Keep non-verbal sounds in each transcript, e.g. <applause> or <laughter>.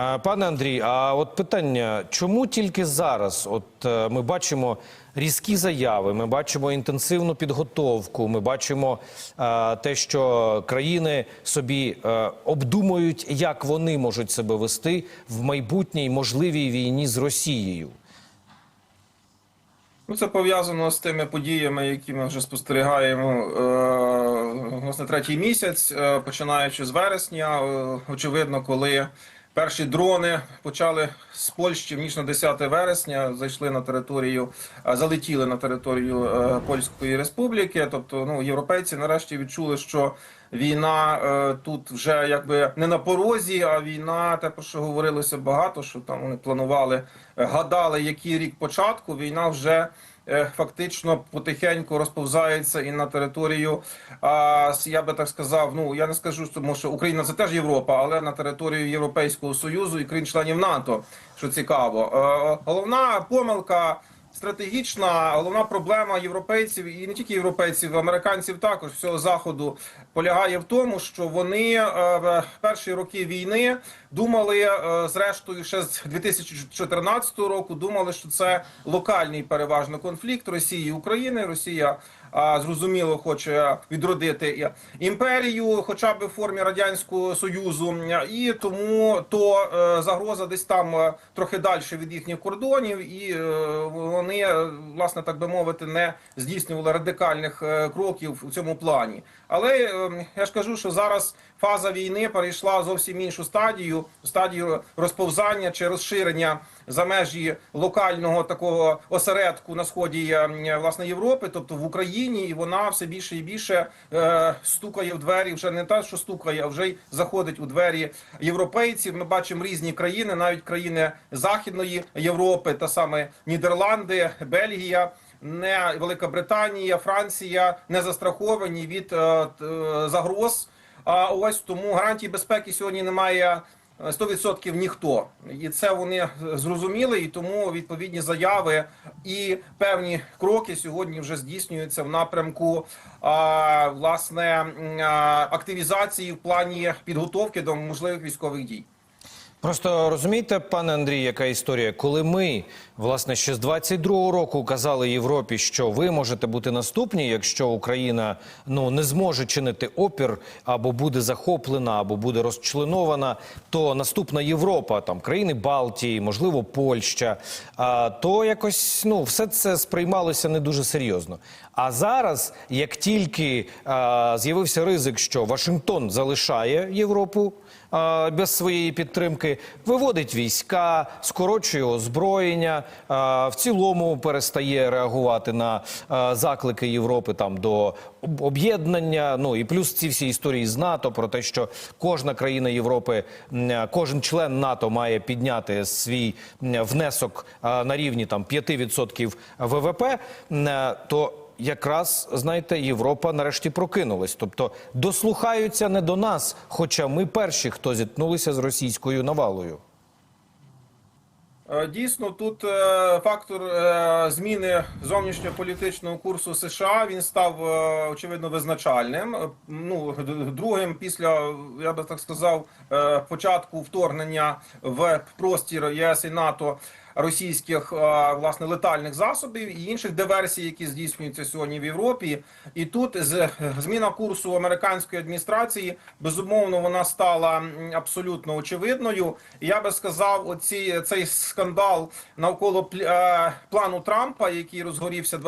А, Пане Андрій, а от питання: чому тільки зараз? От е, ми бачимо різкі заяви, ми бачимо інтенсивну підготовку, ми бачимо е, те, що країни собі е, обдумують, як вони можуть себе вести в майбутній можливій війні з Росією. Ну, це пов'язано з тими подіями, які ми вже спостерігаємо власне третій місяць, починаючи з вересня. Очевидно, коли перші дрони почали з Польщі в ніч на 10 вересня, зайшли на територію, е, залетіли на територію е, Польської Республіки. Тобто, ну європейці нарешті відчули, що війна е, тут вже якби не на порозі, а війна, те про що говорилося багато, що там вони планували, гадали, який рік початку. Війна вже фактично потихеньку розповзається і на територію. А я би так сказав, ну я не скажу, тому що Україна це теж Європа, але на територію Європейського союзу і країн-членів НАТО, що цікаво. Е, Головна помилка. Стратегічна головна проблема європейців і не тільки європейців, американців також всього заходу полягає в тому, що вони е, в перші роки війни думали, е, зрештою, ще з 2014 року, думали, що це локальний переважно конфлікт Росії і України. Росія зрозуміло хоче відродити імперію, хоча б в формі радянського союзу, і тому то е, загроза десь там е, трохи далі від їхніх кордонів, і вони, власне, так би мовити, не здійснювали радикальних кроків у цьому плані. Але е, я ж кажу, що зараз фаза війни перейшла зовсім іншу стадію, стадію розповзання чи розширення за межі локального такого осередку на сході е, власне Європи, тобто в Україні, і вона все більше і більше е, стукає в двері. Вже не те, що стукає, а вже й заходить у двері європейців. Ми бачимо різні країни, навіть країни Західної Європи, та саме Нідерланди, Бельгія. Не Велика Британія, Франція не застраховані від е, е, загроз. А ось тому гарантій безпеки сьогодні немає е, 100% ніхто, і це вони зрозуміли, і тому відповідні заяви і певні кроки сьогодні вже здійснюються в напрямку а, власне активізації в плані підготовки до можливих військових дій. Просто розумієте, пане Андрій, яка історія? Коли ми, власне, ще з 22-го року казали Європі, що ви можете бути наступні, якщо Україна ну не зможе чинити опір або буде захоплена, або буде розчленована, то наступна Європа, там країни Балтії, можливо, Польща, а, то якось ну все це сприймалося не дуже серйозно. А зараз, як тільки з'явився ризик, що Вашингтон залишає Європу без своєї підтримки, виводить війська, скорочує озброєння, в цілому перестає реагувати на заклики Європи там до об'єднання. Ну і плюс ці всі історії з НАТО про те, що кожна країна Європи, кожен член НАТО має підняти свій внесок на рівні там 5% ВВП, то якраз знаєте, Європа нарешті прокинулась. Тобто дослухаються не до нас, хоча ми перші, хто зіткнулися з російською навалою. Е, Дійсно, тут е, фактор е, зміни зовнішньополітичного курсу США він став очевидно визначальним. Ну другим після я би так сказав початку вторгнення в простір ЄС і НАТО російських е, власне летальних засобів і інших диверсій, які здійснюються сьогодні в Європі. І тут з зміна курсу американської адміністрації безумовно вона стала абсолютно очевидною. І я би сказав, оці цей скандал навколо е, плану Трампа, який розгорівся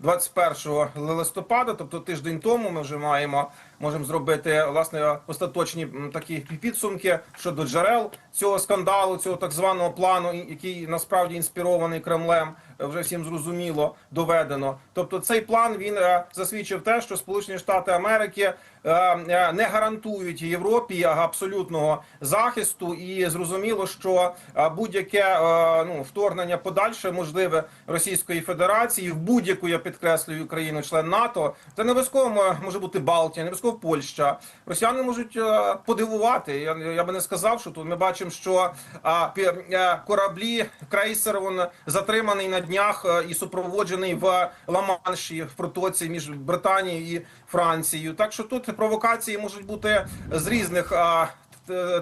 20-21 листопада, тобто тиждень тому, ми вже маємо. Можемо зробити власне остаточні такі підсумки щодо джерел цього скандалу, цього так званого плану, який насправді інспірований Кремлем, вже всім зрозуміло доведено. Тобто, цей план він е, засвідчив те, що Сполучені Штати Америки е, е, не гарантують Європі абсолютного захисту, і зрозуміло, що будь-яке ну вторгнення подальше можливе Російської Федерації в будь-яку я підкреслюю країну, член НАТО, це не обов'язково може бути Балтія, не обов'язково Польща. Росіяни можуть подивувати. Я, я би не сказав, що тут ми бачимо, що пі- кораблі крейсер він затриманий на днях е, і супроводжений в Ла-Манші в протоці між Британією і Францією. Так що тут провокації можуть бути з різних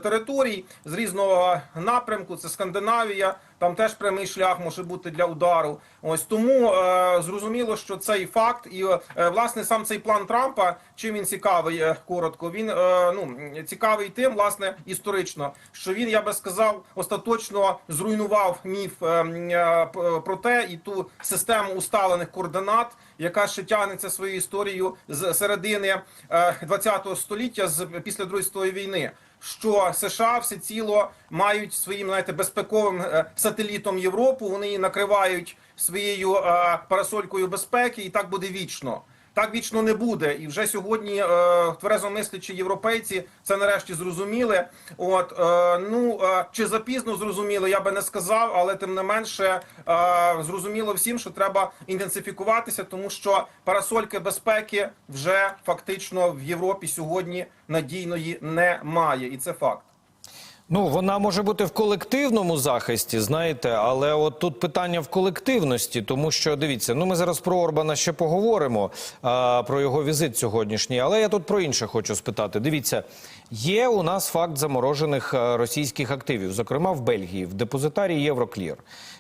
територій з різного напрямку. Це Скандинавія, там теж прямий шлях може бути для удару. Ось тому е, зрозуміло, що цей факт, і е, власне сам цей план Трампа, чим він цікавий е, коротко. Він е, ну цікавий тим, власне, історично, що він, я би сказав, остаточно зруйнував міф е, е, про те і ту систему усталених координат, яка ще тягнеться своєю історією з середини ХХ століття, з після Другої світової війни. Що США все ціло мають своїм знаєте, безпековим е, сателітом Європу. Вони її накривають своєю е, парасолькою безпеки, і так буде вічно. Так вічно не буде. І вже сьогодні е, тверезомислячі європейці це нарешті зрозуміли. От е, ну е, чи запізно зрозуміли, я би не сказав, але тим не менше е, зрозуміло всім, що треба інтенсифікуватися, тому що парасольки безпеки вже фактично в Європі сьогодні надійної немає, і це факт. Ну, вона може бути в колективному захисті, знаєте, але от тут питання в колективності, тому що дивіться, ну ми зараз про Орбана ще поговоримо, а, про його візит сьогоднішній. Але я тут про інше хочу спитати. Дивіться, є у нас факт заморожених російських активів, зокрема в Бельгії, в депозитарії Євроклір.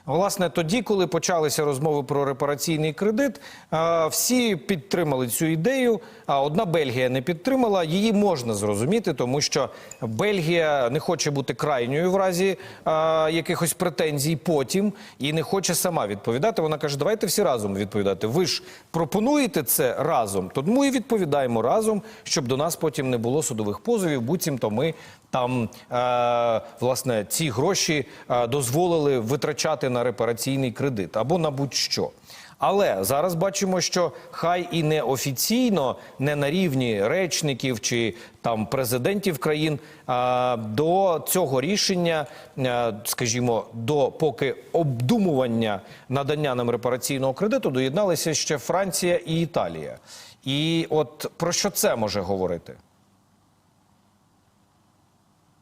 Власне, тоді, коли почалися розмови про репараційний кредит, а, всі підтримали цю ідею. А одна Бельгія не підтримала. Її можна зрозуміти, тому що Бельгія не хоче бути крайньою в разі а, якихось претензій потім і не хоче сама відповідати. Вона каже: давайте всі разом відповідати. Ви ж пропонуєте це разом, тому і відповідаємо разом, щоб до нас потім не було судових позовів. Буцімто ми там е, власне ці гроші е, дозволили витрачати на репараційний кредит або на будь-що. Але зараз бачимо, що хай і не офіційно, не на рівні речників чи там президентів країн до цього рішення, скажімо, до поки обдумування надання нам репараційного кредиту доєдналися ще Франція і Італія. І от про що це може говорити?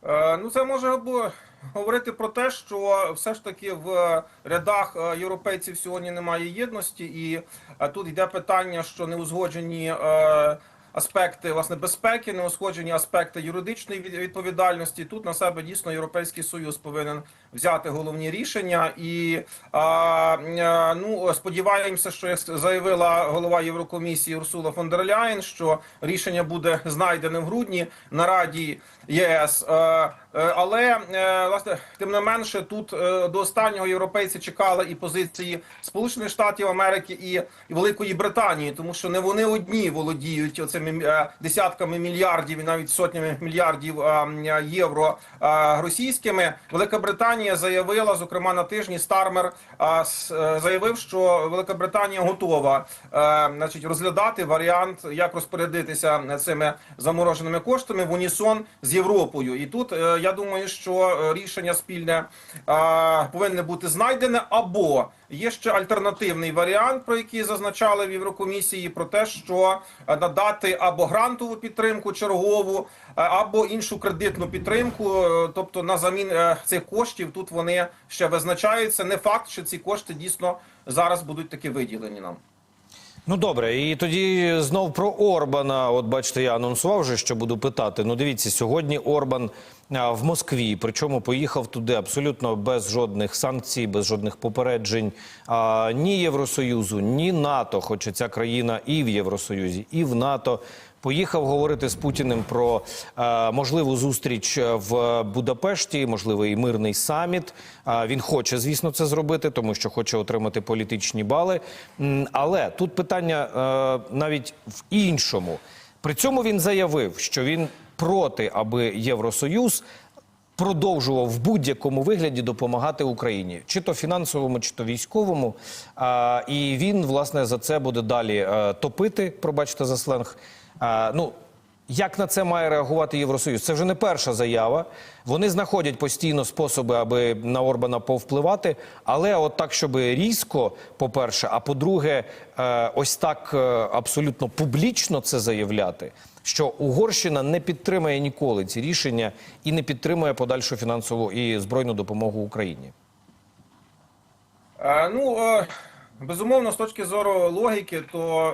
Е, Ну, це може або говорити про те, що все ж таки в рядах е, європейців сьогодні немає єдності, і е, тут йде питання, що не узгоджені е, аспекти власне безпеки, не узгоджені аспекти юридичної відповідальності. Тут на себе дійсно європейський союз повинен взяти головні рішення. І ну сподіваємося, що як заявила голова Єврокомісії Урсула фон дер Ляєн, що рішення буде знайдене в грудні на Раді ЄС. Е, е, Але е, власне, тим не менше, тут до останнього європейці чекали і позиції Сполучених Штатів Америки і Великої Британії, тому що не вони одні володіють оцими десятками мільярдів і навіть сотнями мільярдів євро російськими. Велика Британія заявила, зокрема на тижні Стармер е, заявив, що Велика Британія готова е, значить, розглядати варіант, як розпорядитися цими замороженими коштами в унісон з Європою. І тут е, я думаю, що рішення спільне повинне бути знайдене або є ще альтернативний варіант, про який зазначали в Єврокомісії, про те, що е, надати або грантову підтримку чергову, е, або іншу кредитну підтримку, е, тобто на замін цих коштів тут вони ще визначаються. Не факт, що ці кошти дійсно зараз будуть таки виділені нам. Ну добре, і тоді знов про Орбана. От бачите, я анонсував вже, що буду питати. Ну дивіться, сьогодні Орбан в Москві, причому поїхав туди абсолютно без жодних санкцій, без жодних попереджень а, ні Євросоюзу, ні НАТО, хоча ця країна і в Євросоюзі, і в НАТО. Поїхав говорити з Путіним про е, можливу зустріч в Будапешті, можливий мирний саміт. Е, він хоче, звісно, це зробити, тому що хоче отримати політичні бали. Але тут питання е, навіть в іншому. При цьому він заявив, що він проти, аби Євросоюз продовжував в будь-якому вигляді допомагати Україні, чи то фінансовому, чи то військовому. А, і він власне за це буде далі е, топити. Пробачте за сленг. А, ну як на це має реагувати Євросоюз? Це вже не перша заява. Вони знаходять постійно способи, аби на Орбана повпливати. Але от так, щоб різко, по-перше, а по-друге, е, ось так е, абсолютно публічно це заявляти. Що Угорщина не підтримає ніколи ці рішення і не підтримує подальшу фінансову і збройну допомогу Україні. Е, Ну е, безумовно, з точки зору логіки, то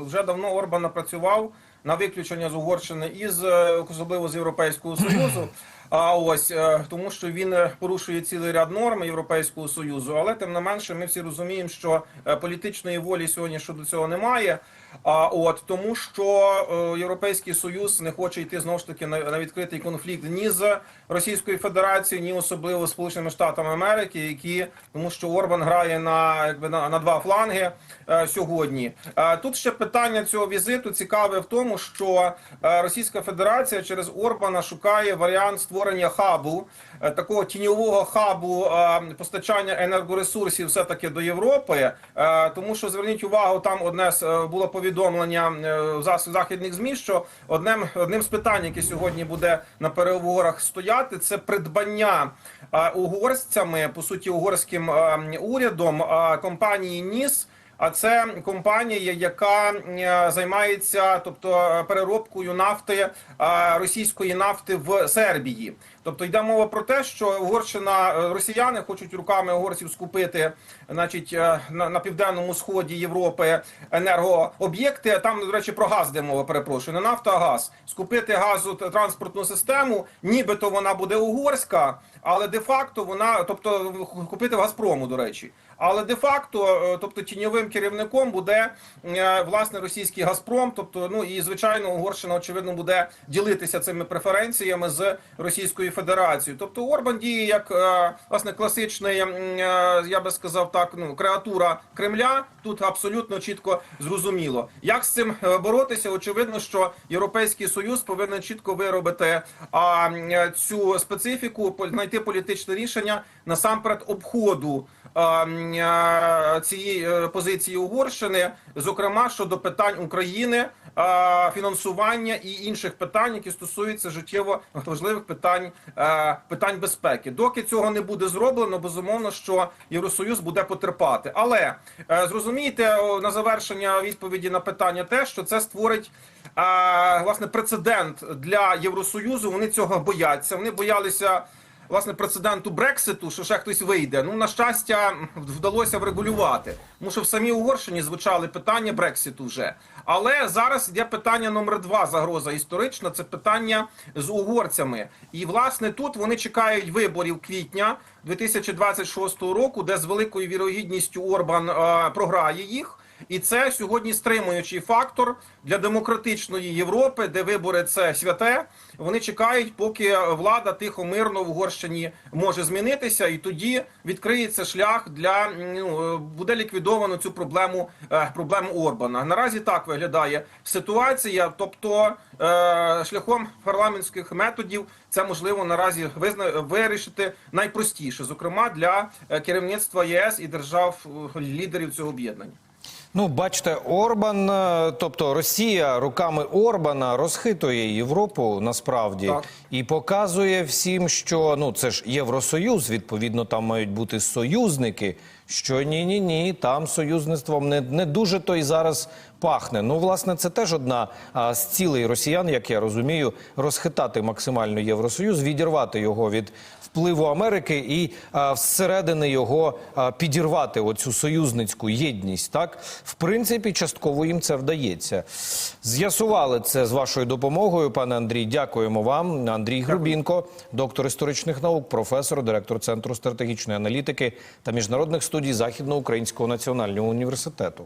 е, вже давно Орбан напрацював на виключення з Угорщини із е, особливо з Європейського Союзу. <clears throat> А ось е, тому, що він е, порушує цілий ряд норм Європейського союзу, але тим не менше, ми всі розуміємо, що е, політичної волі сьогодні щодо цього немає. А от тому, що Європейський Союз не хоче йти знову ж таки на, відкритий конфлікт ні з Російською Федерацією, ні особливо Сполученими Штатами Америки, які тому, що Орбан грає на якби на, на два фланги е, сьогодні. Е, тут ще питання цього візиту цікаве в тому, що Російська Федерація через Орбана шукає варіант створення хабу, е, такого тіньового хабу е, постачання енергоресурсів все таки до Європи. Е, тому що зверніть увагу, там одне було повідомлення в західних змі, що одним одним з питань, яке сьогодні буде на переговорах стояти, це придбання угорцями, по суті, угорським е, урядом компанії НІС. А це компанія, яка е, займається, тобто переробкою нафти е, російської нафти в Сербії. Тобто йде мова про те, що Угорщина, е, росіяни хочуть руками угорців скупити, значить, на, на південному сході Європи енергооб'єкти. Там, до речі, про газ де мова, перепрошую, не нафта, а газ. Скупити газу транспортну систему, нібито вона буде угорська, але де-факто вона, тобто купити Газпрому, до речі. Але де-факто, е, тобто тіньовим керівником буде е, власне російський Газпром. Тобто, ну і звичайно, Угорщина очевидно буде ділитися цими преференціями з Російською Федерацією. Тобто Орбан діє як е, власне класичний, я би сказав так, ну креатура Кремля. Тут абсолютно чітко зрозуміло. Як з цим боротися? Очевидно, що Європейський Союз повинен чітко виробити а, цю специфіку, знайти політичне рішення насамперед обходу цієї е, позиції Угорщини, зокрема щодо питань України, фінансування і інших питань, які стосуються життєво важливих питань е, питань безпеки. Доки цього не буде зроблено, безумовно, що Євросоюз буде потерпати. Але е, зрозумійте на завершення відповіді на питання, те, що це створить власне прецедент для Євросоюзу. Вони цього бояться. Вони боялися власне прецеденту Брекситу, що ще хтось вийде. Ну на щастя, вдалося врегулювати. Тому що в самій Угорщині звучали питання Брекситу вже. Але зараз йде питання номер два. Загроза історична. Це питання з угорцями. І власне тут вони чекають виборів квітня 2026 року, де з великою вірогідністю Орбан е, програє їх. І це сьогодні стримуючий фактор для демократичної Європи, де вибори це святе. Вони чекають, поки влада тихо мирно в Угорщині може змінитися, і тоді відкриється шлях для ну, е, буде ліквідовано цю проблему е, проблему Орбана. Наразі так виглядає ситуація. Тобто е, шляхом парламентських методів це можливо наразі вирішити найпростіше, зокрема для керівництва ЄС і держав лідерів цього об'єднання. Ну, бачите, Орбан, е, тобто Росія руками Орбана розхитує Європу насправді Так. і показує всім, що ну це ж Євросоюз, відповідно, там мають бути союзники. Що ні, ні, ні, там союзництвом не, не дуже то й зараз пахне. Ну, власне, це теж одна з цілей росіян, як я розумію, розхитати максимально Євросоюз, відірвати його від впливу Америки і а, всередини його а, підірвати оцю союзницьку єдність. Так, в принципі, частково їм це вдається. З'ясували це з вашою допомогою, пане Андрій. Дякуємо вам. Андрій Грубінко, доктор історичних наук, професор, директор центру стратегічної аналітики та міжнародних студій Західноукраїнського національного університету.